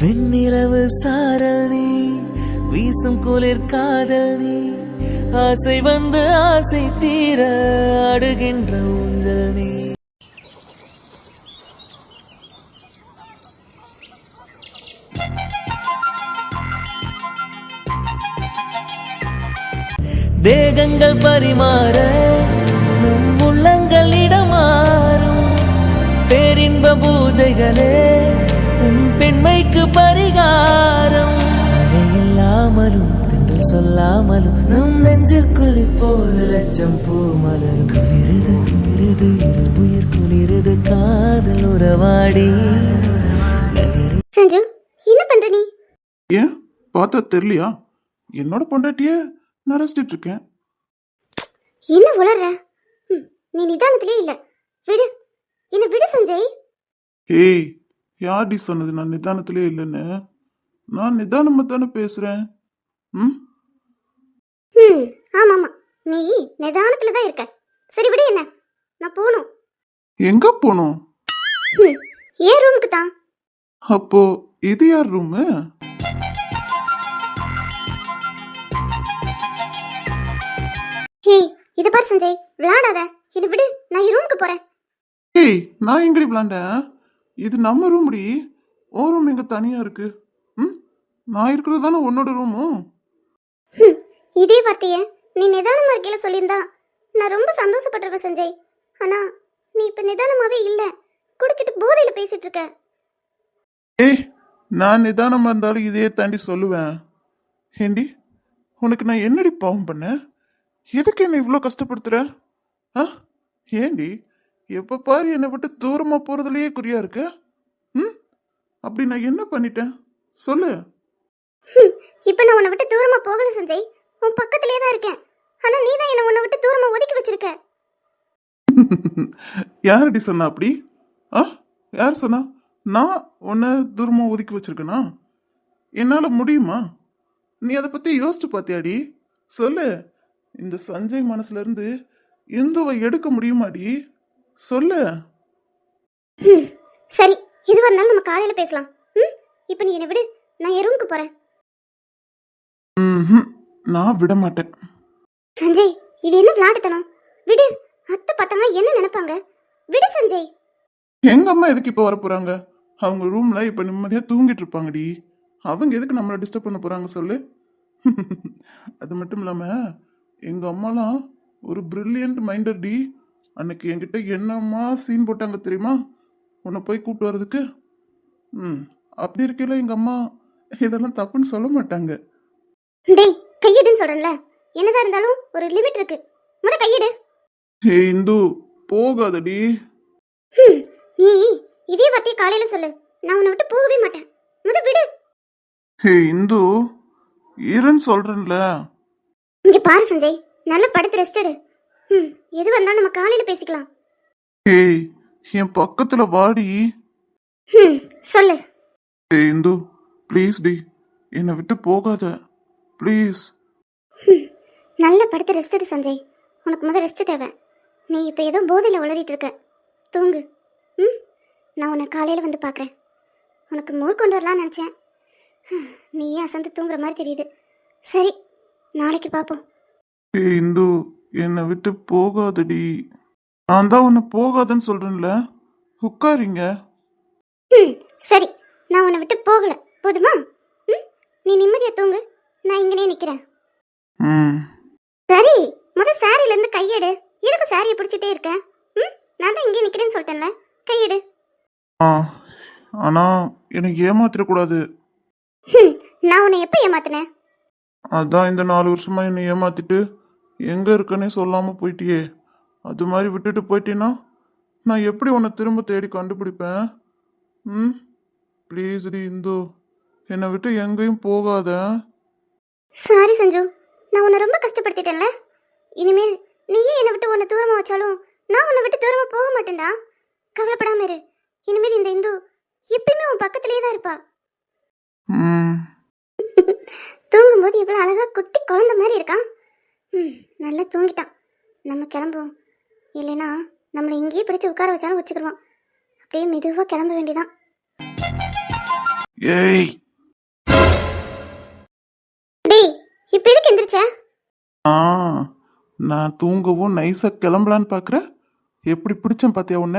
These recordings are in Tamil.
வெண்ணிலவு சாரல் நீ வீசும் குளிர் காதல் நீ ஆசை வந்து ஆசை தீர அடுகின்ற ஊஞ்சல் நீ. தேகங்கள் பரிமாற நம் உள்ளங்கள் இடமாறும் பேரின்ப பூஜைகளே பெண்மைக்கு பரிகாரம். மழை இல்லாமலும் தென்றல் சொல்லாமலும் நம் நெஞ்சுக்குள் இப்போது லட்சம் பூ மலர் குளிருது குளிருது இரு உயிர் குளிருது காதல் உறவாடி. சஞ்சு என்ன பண்ற நீ? ஏன்? பார்த்தா தெரியலையா? என்னோட பொண்டாட்டிய நான் ரசிச்சிட்டு இருக்கேன். என்ன உளற நீ நிதானத்திலே இல்ல. விடு. என்ன விடு சஞ்சய். ஏய் யார்டி சொன்னது? நான் நிதானத்திலே இல்லைன்னு. நான் நிதானமா தானே பேசுறேன். ம்? ம் ஆமா ஆமா நீ நிதானத்துல தான் இருக்க. சரி விடு என்ன? நான் போகணும். எங்க போனோம் ம், ஏன் ரூமுக்கு தான்? அப்போ இது யார் ரூமு? ஹேய் இது பாரு சஞ்சய். விளையாடாத. என்ன விடு நான் ரூமுக்கு போறேன். ஏய் நான் எங்கடி விளாண்டேன் இது நம்ம ரூம்டி ஓ ரூம் எங்க தனியா இருக்கு? ம்? நான் இருக்கிறது தானே உன்னோட ரூமும் இதே வார்த்தைய நீ நிதானமா இருக்கையில சொல்லியிருந்தா நான் ரொம்ப சந்தோஷப்பட்டிருப்பேன் சஞ்சய். ஆனா நீ இப்ப நிதானமாவே இல்ல. குடிச்சிட்டு போதையில பேசிட்டு இருக்க. ஏய் நான் நிதானமா இருந்தாலும் இதே தாண்டி சொல்லுவேன். ஏண்டி உனக்கு நான் என்னடி பாவம் பண்ணேன் எதுக்கு என்னை இவ்வளோ கஷ்டப்படுத்துற? ஆ? ஏண்டி எப்போ பாரு என்னை விட்டு தூரமா போறதுலயே குறியா இருக்க? ம்? அப்படி நான் என்ன பண்ணிட்டேன்? சொல்லு. இப்ப நான் உன்னை விட்டு தூரமா போகல சஞ்சய். உன் பக்கத்திலே தான் இருக்கேன். ஆனா நீ தான் என்ன உன்னை விட்டு தூரமா ஒதுக்கி வச்சிருக்க. யாரடி சொன்னா அப்படி? ஆ? யார் சொன்னா? நான் உன்னை தூரமா ஒதுக்கி வச்சிருக்கேனா? என்னால முடியுமா? நீ அதை பத்தி யோசிச்சு பாத்தியாடி? சொல்லு. இந்த சஞ்சய் மனசுல இருந்து இந்துவை எடுக்க முடியுமாடி? சொல்லு. சரி. எதுவா இருந்தாலும் நம்ம காலையில பேசலாம். ம் இப்போ நீ என்னை விடு. நான் என் ரூமுக்கு போறேன். ம்ஹும். நான் விட மாட்டேன். சஞ்சய் இது என்ன விளையாட்டுத்தனம் விடு. அத்தை பார்த்தவங்க என்ன நினைப்பாங்க? விடு சஞ்சய். எங்க அம்மா எதுக்கு இப்ப வர போறாங்க அவங்க ரூம்ல இப்ப நிம்மதியா தூங்கிட்டு இருப்பாங்கடி. அவங்க எதுக்கு நம்மள டிஸ்டர்ப் பண்ண போறாங்க சொல்லு. அது மட்டும் இல்லாம எங்க அம்மாலாம் ஒரு பிரில்லியன்ட் மைண்டர் டி அன்னைக்கு என்கிட்ட என்னம்மா சீன் போட்டாங்க தெரியுமா? உன்னை போய் கூப்பிட்டு வர்றதுக்கு? ம் அப்படி இருக்கையில எங்க அம்மா இதெல்லாம் தப்புன்னு சொல்ல மாட்டாங்க. டேய் கையிடுன்னு சொல்றேன்ல. என்னதான் இருந்தாலும் ஒரு லிமிட் இருக்கு. முத கையிடு. ஹே இந்து போகாதடி. நீ இதே வார்த்தையை காலையில சொல்லு. நான் உன்னை விட்டு போகவே மாட்டேன். முத விடு. ஹே இந்து இருன்னு சொல்றேன்ல. இங்க பாரு சஞ்சய். நல்லா படுத்து ரெஸ்ட் எடு. ம் எது வந்தாலும் நம்ம காலையில பேசிக்கலாம். ஏய் என் பக்கத்துல வாடி. ம் சொல்லு. ஏய் இந்து ப்ளீஸ் டி என்னை விட்டு போகாத. ப்ளீஸ் ஹம், நல்லா படுத்து ரெஸ்ட் எடு சஞ்சய். உனக்கு முத ரெஸ்ட் தேவை. நீ இப்போ ஏதோ போதையில் உளறிட்டு இருக்க. தூங்கு. ம் நான் உன்னை காலையில் வந்து பார்க்குறேன் உனக்கு மோர் கொண்டு வரலாம்னு நினச்சேன். நீயே அசந்து தூங்குற மாதிரி தெரியுது. சரி நாளைக்கு பார்ப்போம் ஏய் இந்து என்னை விட்டு போகாதடி. நான் தான் உன்னை போகாதன்னு சொல்றேன்ல. உட்காரிங்க. ம் சரி. நான் உன்னை விட்டு போகல. போதுமா? ம் நீ நிம்மதியாக தூங்கு. நான் இங்கனே நிற்கிறேன் ம். சரி முத சாரிலேருந்து கையெடு. எதுக்கு சாரியை பிடிச்சிட்டே இருக்க? ம் நான் தான் இங்கே நிற்கிறேன்னு சொல்லிட்டேன்ல. கையெடு. ஆ ஆனா எனக்கு ஏமாத்திரக்கூடாது ஹம், நான் உன்னை எப்போ ஏமாத்தினேன்? அதான் இந்த நாலு வருஷமா என்னை ஏமாத்திட்டு எங்க இருக்கனே சொல்லாம போயிட்டியே? அது மாதிரி விட்டுட்டு போயிட்டீன்னா நான் எப்படி உன்னை திரும்ப தேடி கண்டுபிடிப்பேன்? ம்? ப்ளீஸ் டி இந்து. என்னை விட்டு எங்கேயும் போகாத. சாரி சஞ்சு. நான் உன்னை ரொம்ப கஷ்டப்படுத்திட்டேன்ல. இனிமேல் நீயே என்னை விட்டு உன்னை தூரமாக வச்சாலும் நான் உன்னை விட்டு தூரமாக போக மாட்டேன்டா. கவலைப்படாம இரு. இனிமேல் இந்த இந்து எப்பயுமே உன் பக்கத்திலே தான் இருப்பா. தூங்கும்போது இவ்வளோ அழகா குட்டி குழந்தை மாதிரி இருக்கான். ம் நல்லா தூங்கிட்டான். நம்ம கிளம்புவோம். இல்லைன்னா நம்மளை இங்கேயே பிடிச்சி உட்கார வச்சாலும் வச்சுக்கிடுவான் அப்படியே மெதுவாக கிளம்ப வேண்டியதான் ஏய்! டேய் இப்போ எதுக்கு எந்திரிச்ச? ஆ நான் தூங்கவும் நைஸா கிளம்பலான்னு பார்க்குற எப்படி பிடிச்சேன் பாத்தியா உன்ன?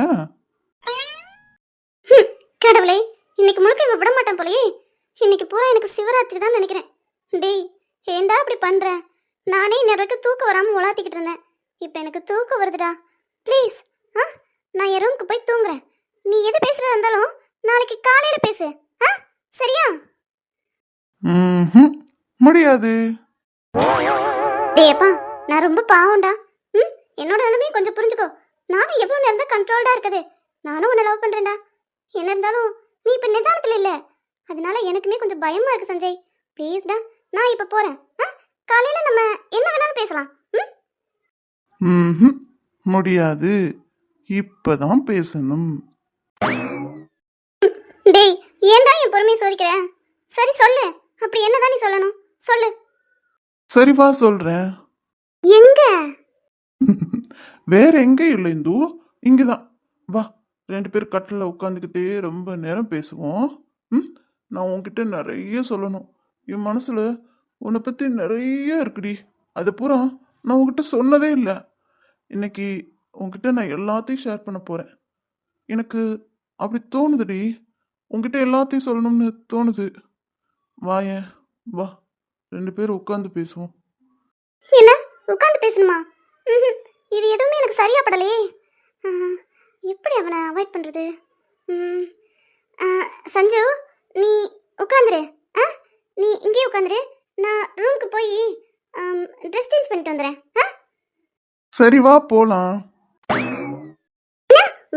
ஹம், கடவுளே இன்னைக்கு முழுக்க இவன் விட மாட்டான் போலயே. இன்னைக்கு பூரா எனக்கு சிவராத்திரி தான் நினைக்கிறேன். டேய் ஏன்டா இப்படி பண்ற? நானே இன்ன வரைக்கும் தூக்கம் வராம உலாத்திக்கிட்டு இருந்தேன். இப்போ எனக்கு தூக்கம் வருதுடா. ப்ளீஸ் ஆ? நான் என் ரூமுக்கு போய் தூங்குறேன். நீ எது பேசுறதா இருந்தாலும் நாளைக்கு காலையில பேசு. ஆ? சரியா. முடியாது. டேய் அப்பா நான் ரொம்ப பாவம்டா. ம்? என்னோட நிலைமையை கொஞ்சம் புரிஞ்சுக்கோ. நானும் எவ்வளோ நேரம் தான் கண்ட்ரோல்டா இருக்குது. நானும் உன்னை லவ் பண்றேன்டா. என்ன இருந்தாலும் நீ இப்போ நிதானத்தில் இல்லை. அதனால எனக்குமே கொஞ்சம் பயமா இருக்கு சஞ்சய். ப்ளீஸ்டா நான் இப்போ போறேன். ஆ காலையில நம்ம என்ன வேணாலும் பேசலாம். ம். முடியாது. இப்பதான் பேசணும். டேய் ஏன்டா என் பொறுமையை சோதிக்கிற? சரி சொல்லு. அப்படி என்னதான் நீ சொல்லணும்? சொல்லு. சரி வா சொல்றேன். எங்க? வேற எங்க இல்லை இந்து. இங்கதான். வா ரெண்டு பேர் கட்டில உட்காந்துக்கிட்டே ரொம்ப நேரம் பேசுவோம். ம்? நான் உன்கிட்ட நிறைய சொல்லணும். என் மனசுல உன்னை பற்றி நிறைய இருக்குடி. அது பூரா நான் உங்ககிட்ட சொன்னதே இல்லை. இன்னைக்கு உங்ககிட்ட நான் எல்லாத்தையும் ஷேர் பண்ண போகிறேன் எனக்கு அப்படி தோணுதுடி. உங்ககிட்ட எல்லாத்தையும் சொல்லணும்னு தோணுது. வாயேன் வா. ரெண்டு பேரும் உட்காந்து பேசுவோம். என்ன? உட்காந்து பேசணுமா? இது எதுவுமே எனக்கு சரியா படலையே. எப்படி அவனை அவாய்ட் பண்ணுறது ம், ஆ, சஞ்சு நீ உட்காந்துரு ஆ? நீ இங்கேயே உட்காந்துரு நான் ரூமுக்கு போய் ட்ரெஸ் சேஞ்ச் பண்ணிட்டு வந்துடுறேன் ஆ? சரி வா போலாம்.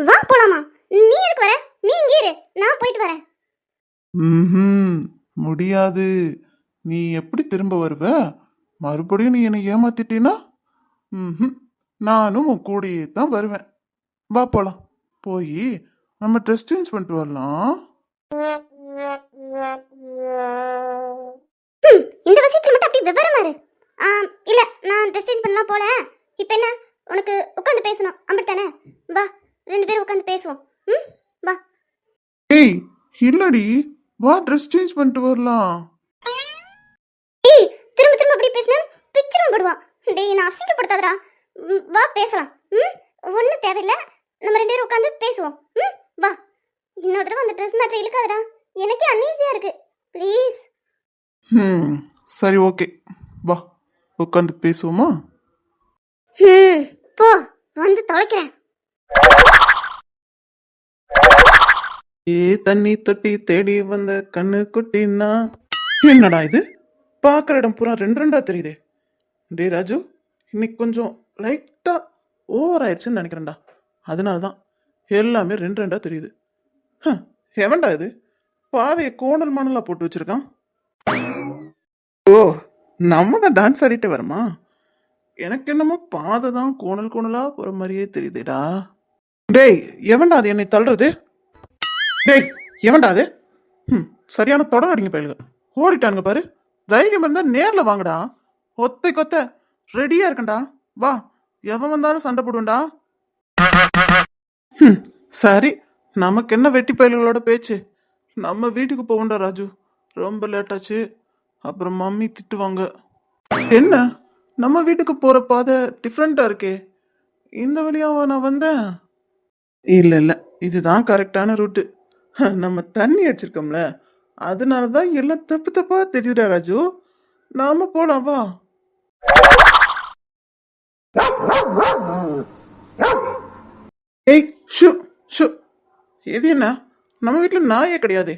வா போலாமா? நீ எதுக்கு வர? நீ இங்கே இரு. நான் போயிட்டு வரேன். ம்ஹும். முடியாது. நீ எப்படி திரும்ப வருவ? மறுபடியும் நீ என்னை ஏமாத்திட்டீன்னா ம்ஹும். நானும் உன் கூடயே தான் வருவேன். வா போலாம். போய் நம்ம ட்ரெஸ் சேஞ்ச் பண்ணிட்டு வரலாம். பேசணும் அப்படித்தானே வா ரெண்டு பேரும் உட்காந்து பேசுவோம். ம் வா. ஏய் இல்லடி. வா ட்ரெஸ் சேஞ்ச் பண்ணிட்டு வரலாம். ஏய் திரும்ப திரும்ப அப்படி பேசினா பிச்சிரும் படுவா. டேய் நான் அசிங்கப்படுத்தாதடா. வா பேசலாம். ம் ஒன்றும் தேவையில்லை. நம்ம ரெண்டு பேரும் உட்காந்து பேசுவோம். ம் வா. இன்னொரு தடவை அந்த ட்ரெஸ் மேட்ரு இழுக்காதடா. எனக்கே அன்ஈஸியாக இருக்கு. ப்ளீஸ் ம் சரி ஓகே வா உட்காந்து பேசுவோமா? ம் போ. வந்து தொலைக்கிறேன். ஏ தண்ணி தொட்டி தேடி வந்த கண்ணு குட்டின்னா? என்னடா இது? பார்க்குற இடம் பூரா ரெண்டு ரெண்டா தெரியுதே. டே ராஜு இன்னைக்கு கொஞ்சம் லைட்டா ஓவர் ஆயிடுச்சுன்னு நினைக்கிறேன்டா. அதனால தான் எல்லாமே ரெண்டு ரெண்டா தெரியுது. ஹம், எவன்டா இது? பாதையை கோணல் மணலா போட்டு வச்சிருக்கான். ஓ நம்ம தான் டான்ஸ் ஆடிட்டு வரமா? எனக்கு என்னமோ பாதை தான் கோணல் கோணலா போற மாதிரியே தெரியுதுடா. டேய் எவன்டா அது என்னை தள்ளுறது? டேய் எவன்டா அது? ம் சரியான தொடராடிங்க பயலுங்க ஓடிட்டானுங்க பாரு. தைரியம் இருந்தா நேர்ல வாங்கடா. ஒத்தை கொத்த ரெடியா இருக்கேன்டா. வா எவன் வந்தாலும் சண்டை போடுவேன்டா. ம் சரி நமக்கு என்ன வெட்டி பயல்களோட பேச்சு? நம்ம வீட்டுக்கு போகண்டா ராஜு. ரொம்ப லேட்டாச்சு அப்புறம் மம்மி திட்டுவாங்க. என்ன? நம்ம வீட்டுக்கு போகிற பாதை டிஃப்ரெண்ட்டாக இருக்கே. இந்த வழியாவா நான் வந்தேன். இல்லை இல்லை. இதுதான் கரெக்டான ரூட்டு நம்ம தண்ணி அடிச்சிருக்கோம்ல. அதனால தான் எல்லாம் தப்பு தப்பா தெரியுதா ராஜு. நாம போலாம் வா. ஏய் ஷு ஷு. இது என்ன? நம்ம வீட்டில் நாயே கிடையாதே.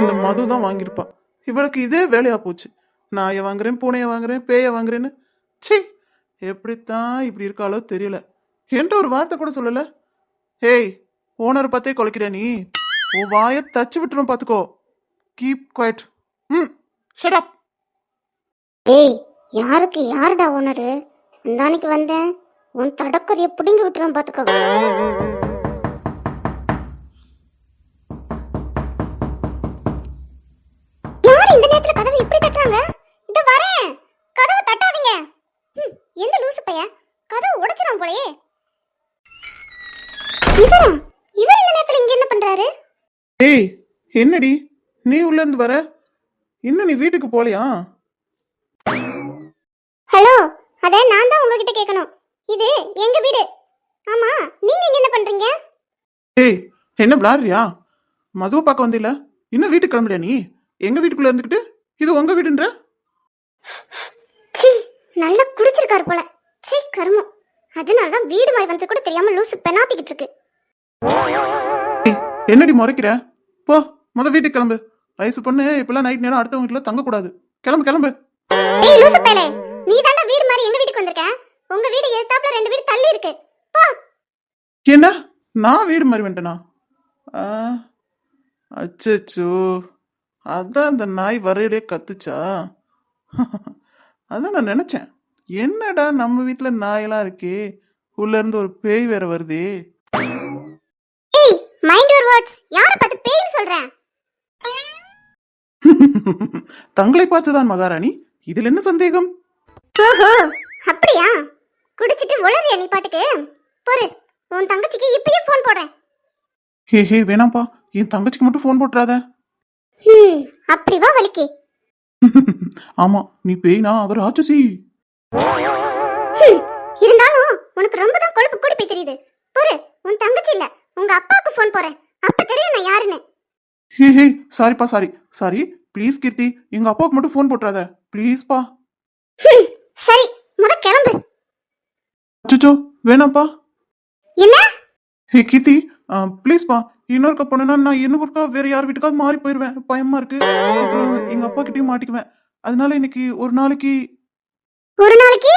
இந்த மது தான் வாங்கியிருப்பா. இவளுக்கு இதே வேலையா போச்சு. நாயை வாங்குறேன் பூனையை வாங்குறேன் பேயை வாங்குறேன்னு. ச்சீ! எப்படித்தான் இப்படி இருக்காளோ தெரியல. என்ற ஒரு வார்த்தை கூட சொல்லல. ஹேய் ஓனர் பார்த்தே குலைக்கிற நீ? உன் வாயை தச்சு விட்டுரும் பார்த்துக்கோ கீப் குவைட் ம் ஷடப் ஏய் யாருக்கு யாருடா ஓனரு? அந்தானிக்கு வந்தேன். உன் தடக்கறியை பிடுங்கி விட்டுரும் பார்த்துக்கோ யார் இந்த நேரத்துல கதவை இப்படி தட்டுறாங்க? என்னடி? நீ உள்ள இருந்து வர? இன்னும் நீ வீட்டுக்கு போலையா? ஹலோ அத நான் தான் உங்ககிட்ட கேட்கணும் இது எங்க வீடு? ஆமா நீங்க இங்க என்ன பண்றீங்க? ஏய் என்ன விளாடுறியா? மதுவை பார்க்க வந்தில்ல? இன்னும் வீட்டுக்கு கிளம்பலையா நீ? எங்க வீட்டுக்குள்ள இருந்துக்கிட்டு இது உங்க வீடுன்ற? சீ நல்லா குடிச்சிருக்காரு போல. சீ கருமம். அதனால தான் வீடு மாதிரி வந்து கூட தெரியாம லூசு பெனாத்திக்கிட்டு இருக்கு. என்னடி முறைக்கிற? போ. முத வீட்டுக்கு கிளம்பு. வயசு பொண்ணு இப்பெல்லாம் நைட் நேரம் அடுத்தவங்க வீட்டுல தங்கக்கூடாது கிளம்பு கிளம்பு. ஏய் லூசு நீ தாண்டா வீடு மாதிரி எங்க வீட்டுக்கு வந்திருக்க? உங்க வீடு எதிர்த்தாப்புல ரெண்டு வீடு தள்ளி இருக்கு. போ. என்ன? நான் வீடு மாதிரி வந்துட்டேனா? ஆ, அச்சச்சோ. அதான் அந்த நாய் வரையிலே கத்துச்சா? அதான் நான் நினைச்சேன். என்னடா நம்ம வீட்டுல நாயெல்லாம் இருக்கே? உள்ள இருந்து ஒரு பேய் வேற வருதே. மைண்ட் யுவர் வேர்ட்ஸ் யார பார்த்து பேய்னு சொல்றேன் தங்களை பார்த்துதான் மகாராணி. இதில் என்ன சந்தேகம்? அப்படியா? குடிச்சிட்டு உளறிய நீ பாட்டுக்கு? பொறு உன் தங்கச்சிக்கு இப்பயே ஃபோன் போடுறேன். ஹே ஹே வேணாம்ப்பா. என் தங்கச்சிக்கு மட்டும் ஃபோன் போட்டுறாத. அப்படி வா வலிக்கு. ஆமா நீ பேய்னா அவர் ஹம், இருந்தாலும் உனக்கு ரொம்ப தான் கொழுப்பு கூடி போய் தெரியுது பொறு உன் தங்கச்சி இல்ல உங்க அப்பாவுக்கு ஃபோன் போறேன் அப்ப தெரியும் நான் யாருன்னு ஹே ஹே சாரிப்பா சாரி. சாரி ப்ளீஸ் கீர்த்தி எங்க அப்பாவுக்கு மட்டும் ஃபோன் போட்டுறாத. ப்ளீஸ்ப்பா சரி முத கிளம்பு. அச்சோ வேணாம்ப்பா. என்ன? ஹே கீர்த்தி ப்ளீஸ்ப்பா இன்னொருக்கா போனேன்னா நான் இன்னொருக்கா வேற யார் வீட்டுக்காவது மாறி போயிடுவேன் பயமா இருக்கு. அப்புறம் எங்க அப்பா கிட்டயும் மாட்டிக்குவேன். அதனால இன்னைக்கு ஒரு நாளைக்கு ஒரு நாளைக்கு?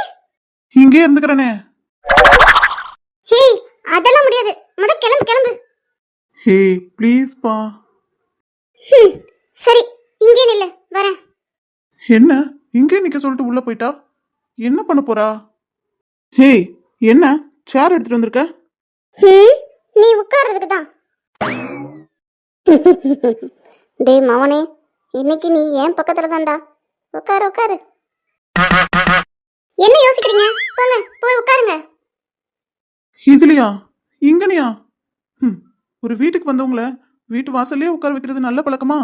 இங்கே இருந்துக்கிறேனே. ஹே அதெல்லாம் முடியாது. முத கிளம்பு கிளம்பு. ஹே ப்ளீஸ்ப்பா சரி இங்கே நில்லு வரேன். என்ன? இங்கே நிக்க சொல்லிட்டு உள்ள போயிட்டா? என்ன பண்ண போறா? ஹே என்ன? சேர் எடுத்துட்டு வந்திருக்க? நீ உட்கார்றதுக்கு தான். டேய் மவனே இன்னைக்கு நீ ஏன் பக்கத்துல தான்டா. உட்காரு உட்காரு. என்ன யோசிக்கிறீங்க? போங்க போய் உட்காருங்க. இதுலயா? இங்கனையா? ஒரு வீட்டுக்கு வந்தவங்கள வீட்டு வாசல்லே உட்கார வைக்கிறது நல்ல பழக்கமா?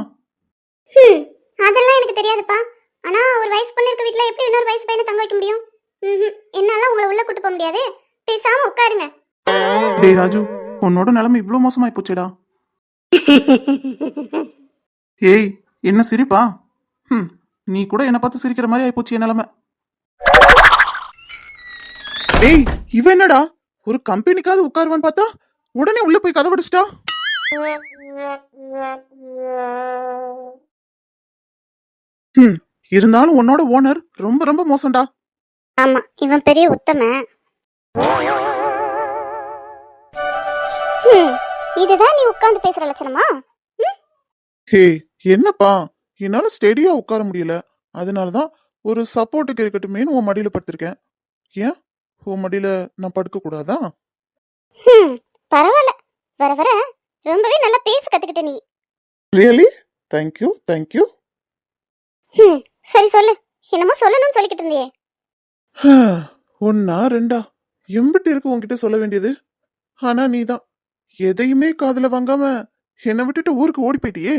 ஹம், அதெல்லாம் எனக்கு தெரியாதுப்பா. ஆனா ஒரு வயசு பொண்ணு இருக்க வீட்ல எப்படி இன்னொரு வயசு பையனை தங்க வைக்க முடியும்? ம்ஹும், என்னால உங்களை உள்ள கூட்டு போக முடியாது. பேசாம உட்காருங்க. டேய் ராஜு உன்னோட நிலைமை இவ்வளோ மோசமாயி போச்சேடா. ஏய் என்ன சிரிப்பா? ம் நீ கூட என்னை பார்த்து சிரிக்கிற மாதிரி ஆயிப்போச்சு என் நிலைமை. ஏய் இவ என்னடா? ஒரு கம்பெனிக்காவது உட்காருவான்னு பார்த்தா உடனே உள்ள போய் கதை படிச்சிட்டா ம் இருந்தாலும் உன்னோட ஓனர் ரொம்ப ரொம்ப மோசம்டா. ஆமா இவன் பெரிய உத்தம. இதுதான் நீ உட்கார்ந்து பேசுற லட்சணமா? ஹே என்னப்பா? என்னால ஸ்டெடியா உட்கார முடியல. அதனால தான் ஒரு சப்போர்ட்டுக்கு இருக்கட்டுமேனு உன் மடியில படுத்திருக்கேன். ஏன்? உன் மடியில நான் படுக்க கூடாதா பரவாயில்ல வர வர ரொம்பவே நல்லா பேச கத்துக்கிட்ட நீ. ரியலி தேங்க்யூ தேங்க்யூ ஹம், சரி சொல்லு. என்னமோ சொல்லணும்னு சொல்லிக்கிட்டு இருந்தியே. ஒன்னா ரெண்டா? எம்பிட்டு இருக்கு உன்கிட்ட சொல்ல வேண்டியது. ஆனா நீதான். எதையுமே காதுல வாங்காம என்னை விட்டுட்டு ஊருக்கு ஓடி போயிட்டியே.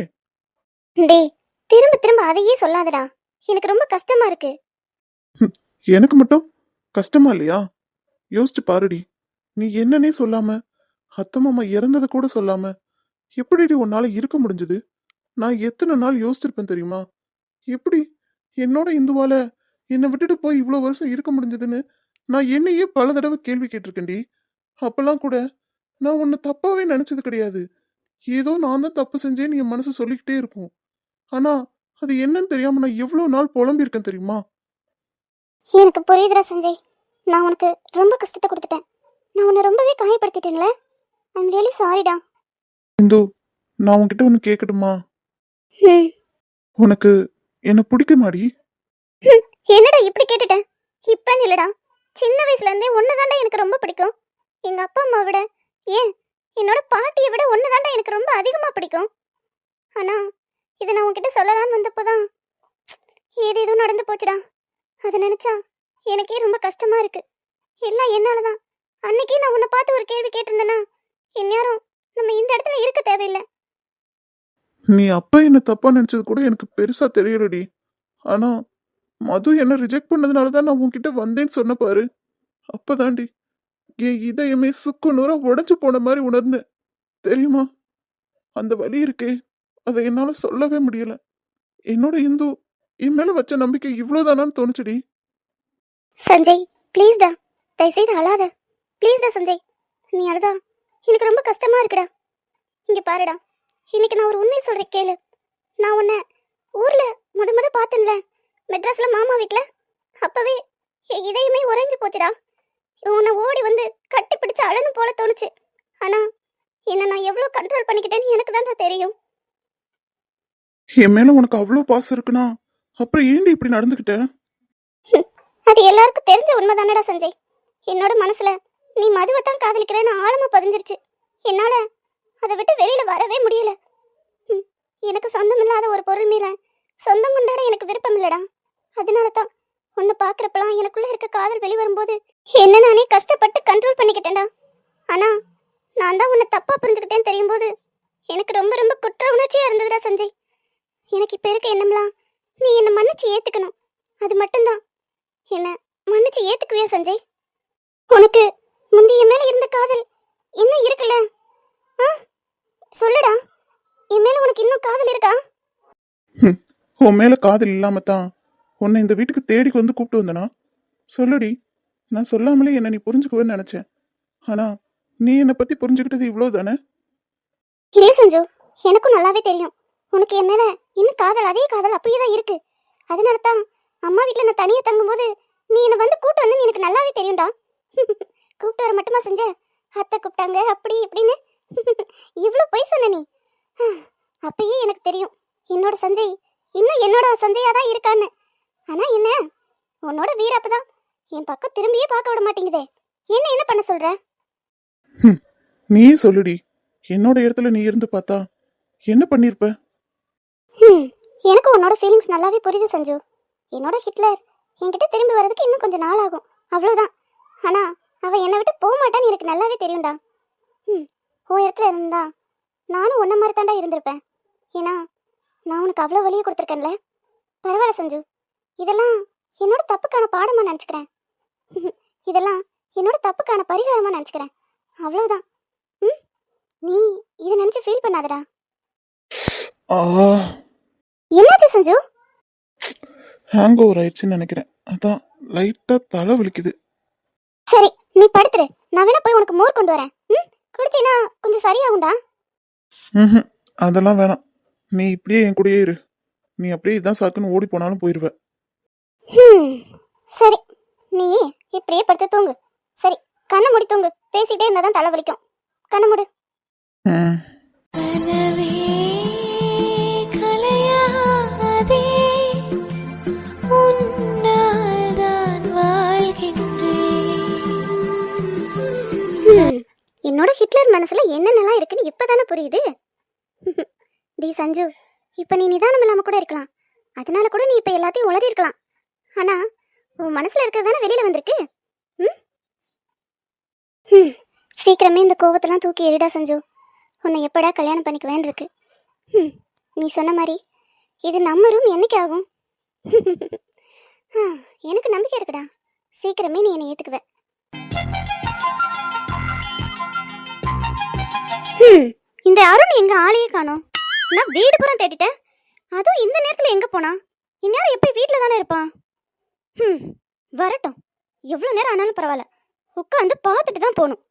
டேய் திரும்ப திரும்ப அதையே சொல்லாதடா. எனக்கு ரொம்ப கஷ்டமா இருக்கு. எனக்கு மட்டும் கஷ்டமா இல்லையா? யோசிச்சு பாருடி. நீ என்னன்னே சொல்லாம அத்தை மாமா இறந்ததை கூட சொல்லாம எப்படிடி உன்னால இருக்க முடிஞ்சது? நான் எத்தனை நாள் யோசிச்சிருப்பேன் தெரியுமா? எப்படி என்னோட இந்துவால என்னை விட்டுட்டு போய் இவ்வளோ வருஷம் இருக்க முடிஞ்சதுன்னு நான் என்னையே பல தடவை கேள்வி கேட்டிருக்கேன்டி. அப்பெல்லாம் கூட நான் உன்னை தப்பாவே நினைச்சது கிடையாது. ஏதோ நான் தான் தப்பு செஞ்சேன்னு என் மனசு சொல்லிக்கிட்டே இருக்கும். ஆனா அது என்னன்னு தெரியாம நான் எவ்வளோ நாள் புலம்பியிருக்கேன் தெரியுமா? எனக்கு புரியுதுரா சஞ்சய். நான் உனக்கு ரொம்ப கஷ்டத்தை கொடுத்துட்டேன். நான் உன்னை ரொம்பவே காயப்படுத்திட்டேன்ல. ஐம் ரியலி சாரிடா இந்து நான் உன்கிட்ட ஒன்று கேட்கட்டுமா ம் உனக்கு என்ன பிடிக்குமாடி? ஹம், என்னடா இப்படி கேட்டுட்ட? இப்பன்னு இல்லடா. சின்ன வயசுல இருந்தே ஒண்ணுதான்டா எனக்கு ரொம்ப பிடிக்கும். எங்க அப்பா அம்மா விட ஏன்? என்னோட பாட்டியை விட ஒண்ணுதான்டா எனக்கு ரொம்ப அதிகமா பிடிக்கும். ஆனா இதை நான் உன்கிட்ட சொல்லலாம்னு வந்தப்போதான் ஏதேதோ நடந்து போச்சுடா. அதை நினைச்சா எனக்கே ரொம்ப கஷ்டமா இருக்கு. எல்லாம் என்னாலதான். அன்னைக்கே நான் உன்னை பார்த்து ஒரு கேள்வி கேட்டிருந்தேன்னா இந்நேரம் நம்ம இந்த இடத்துல இருக்க தேவையில்லை. நீ அப்ப என்ன தப்பா நினைச்சது கூட எனக்கு பெருசா தெரியலடி. ஆனா மது என்ன ரிஜெக்ட் பண்ணதுனால தான் நான் உன்கிட்ட வந்தேன்னு சொன்ன பாரு. அப்பதாண்டி என் இதயமே சுக்கு நூறா உடைஞ்சு போன மாதிரி உணர்ந்தேன். தெரியுமா? அந்த வலி இருக்கே அதை என்னால சொல்லவே முடியல. என்னோட இந்து என் மேல வச்ச நம்பிக்கை இவ்வளவுதானான்னு தோணுச்சுடி. சஞ்சய் ப்ளீஸ்டா தயவுசெய்து அழாத. ப்ளீஸ்டா சஞ்சய் நீ அழுதா. எனக்கு ரொம்ப கஷ்டமா இருக்குடா. இங்க பாருடா. இன்னைக்கு நான் ஒரு உண்மை சொல்றேன் கேளு. நான் உன்னை ஊர்ல முத முத பார்த்தேன்ல. மெட்ராஸ்ல மாமா வீட்ல. அப்பவே இதயமே உறைஞ்சு போச்சுடா. உன்னை ஓடி வந்து கட்டி பிடிச்சு அழணும் போல தோணுச்சு. ஆனா என்ன நான் எவ்வளவு கண்ட்ரோல் பண்ணிக்கிட்டேன்னு எனக்கு தான்டா தெரியும். என் மேல உனக்கு அவ்வளவு பாசம் இருக்குன்னா அப்புறம் ஏண்டி இப்படி நடந்துக்கிட்ட? அது எல்லாருக்கும் தெரிஞ்ச உண்மைதானடா சஞ்சய். என்னோட மனசுல நீ மதுவை தான் காதலிக்கிறேன்னு ஆழமா பதிஞ்சிருச்சு. என்னால அதை விட்டு வெளியில வரவே முடியல. எனக்கு சொந்தம் இல்லாத ஒரு பொருள் மேல சொந்தம் கொண்டாட எனக்கு விருப்பம் இல்லடா அதனால தான் உன்னை பார்க்குறப்பெல்லாம் எனக்குள்ளே இருக்க காதல் வெளிவரும்போது என்ன நானே கஷ்டப்பட்டு கண்ட்ரோல் பண்ணிக்கிட்டேன்டா. ஆனால் நான் தான் உன்னை தப்பாக புரிஞ்சுக்கிட்டேன்னு தெரியும் போது எனக்கு ரொம்ப ரொம்ப குற்ற உணர்ச்சியாக இருந்ததுடா சஞ்சய். எனக்கு இப்போ இருக்க எண்ணம்லாம் நீ என்னை மன்னிச்சு ஏற்றுக்கணும் அது மட்டும்தான். என்ன மன்னிச்சு ஏற்றுக்குவியா சஞ்சய்? உனக்கு முந்தைய மேல இருந்த காதல் இன்னும் இருக்குல்ல? ஆ? சொல்லுடா. என் மேல உனக்கு இன்னும் காதல் இருக்கா? உன் மேல காதல் இல்லாம தான் உன்னை இந்த வீட்டுக்கு தேடி வந்து கூப்பிட்டு வந்தனா? சொல்லுடி. நான் சொல்லாமலே என்ன நீ புரிஞ்சுக்குவேன்னு நினைச்சேன். ஆனா நீ என்னை பத்தி புரிஞ்சுக்கிட்டது இவ்வளவு தானே? இல்ல சஞ்சு. எனக்கும் நல்லாவே தெரியும். உனக்கு என் மேல இன்னும் காதல் அதே காதல் அப்படியே தான் இருக்கு. அதனால தான் அம்மா வீட்ல நான் தனியா தங்கும்போது நீ என்னை வந்து கூட்டு வந்து எனக்கு நல்லாவே தெரியும்டா. கூப்பிட்டு வர மட்டுமா செஞ்ச? அத்தை கூப்பிட்டாங்க அப்படி இப்படின்னு. இவ்வளோ பொய் சொன்ன நீ. அப்பயே எனக்கு தெரியும். என்னோட சஞ்சய் இன்னும் என்னோட சஞ்சயா தான் இருக்கான்னு. ஆனா என்ன? உன்னோட வீரப்பு தான். என் பக்கம் திரும்பியே பார்க்க விட மாட்டேங்குதே. என்ன என்ன பண்ண சொல்ற? நீயே சொல்லுடி. என்னோட இடத்துல நீ இருந்து பார்த்தா என்ன பண்ணிருப்ப? எனக்கு உன்னோட ஃபீலிங்ஸ் நல்லாவே புரியுது சஞ்சு. என்னோட ஹிட்லர் என்கிட்ட திரும்பி வர்றதுக்கு இன்னும் கொஞ்சம் நாள் ஆகும். அவ்வளோதான் ஆனா அவ என்னை விட்டு போக மாட்டான்னு எனக்கு நல்லாவே தெரியும்டா. ம் உன் இடத்துல இருந்தா நானும் உன்ன மாதிரி தாண்டா இருந்திருப்பேன். ஏன்னா நான் உனக்கு அவ்வளோ வழியை கொடுத்துருக்கேன்ல? பரவாயில்ல சஞ்சு. இதெல்லாம் என்னோட தப்புக்கான பாடமா நினச்சிக்கிறேன். இதெல்லாம் என்னோட தப்புக்கான பரிகாரமா நினச்சிக்கிறேன். அவ்வளவுதான். ம் நீ இதை நினச்சி ஃபீல் பண்ணாதடா. ஆ. என்னாச்சு சஞ்சு? ஹேங் ஓவர் ஆயிடுச்சுன்னு நினைக்கிறேன். அதான் லைட்டா தலை வலிக்குது. சரி நீ படுத்துரு. நான் வேணா போய் உனக்கு மோர் கொண்டு வரேன். ம்? குடிச்சினா கொஞ்சம் சரியாகும்டா. ம்ஹும், அதெல்லாம் வேணாம். நீ இப்படியே என் கூடயே இரு. நீ அப்படியே இதான் சாக்குன்னு ஓடி போனாலும் போயிருவ. சரி. நீ இப்படியே படுத்து தூங்கு. சரி. கண்ணை மூடி தூங்கு. பேசிட்டே இருந்தா தான் தலை வலிக்கும். கண்ணை மூடு. என்னோட ஹிட்லர் மனசுல என்னென்னலாம் இருக்குன்னு இப்பதானே புரியுது? டி சஞ்சு இப்ப நீ நிதானம் இல்லாம கூட இருக்கலாம். அதனால கூட நீ இப்ப எல்லாத்தையும் உளறி இருக்கலாம். ஆனா உன் மனசுல இருக்கிறது தானே வெளியில வந்திருக்கு? ம்? சீக்கிரமே இந்த கோவத்தெல்லாம் தூக்கி எரிடா சஞ்சு. உன்னை எப்படா கல்யாணம் பண்ணிக்குவேன் இருக்கு. ம், நீ சொன்ன மாதிரி இது நம்ம ரூம் என்னைக்கு ஆகும்? ஆ, எனக்கு நம்பிக்கை இருக்குடா. சீக்கிரமே நீ என்னை ஏற்றுக்குவேன் ம் இந்த அருண் எங்க ஆளையே காணோம். நான் வீடு புறம் தேடிட்டேன். அதுவும் இந்த நேரத்துல எங்க போனா? இந்நேரம் எப்போ வீட்டில் தானே இருப்பான் ம் வரட்டும். எவ்வளோ நேரம் ஆனாலும் பரவாயில்ல. உட்காந்து பார்த்துட்டு தான் போகணும்.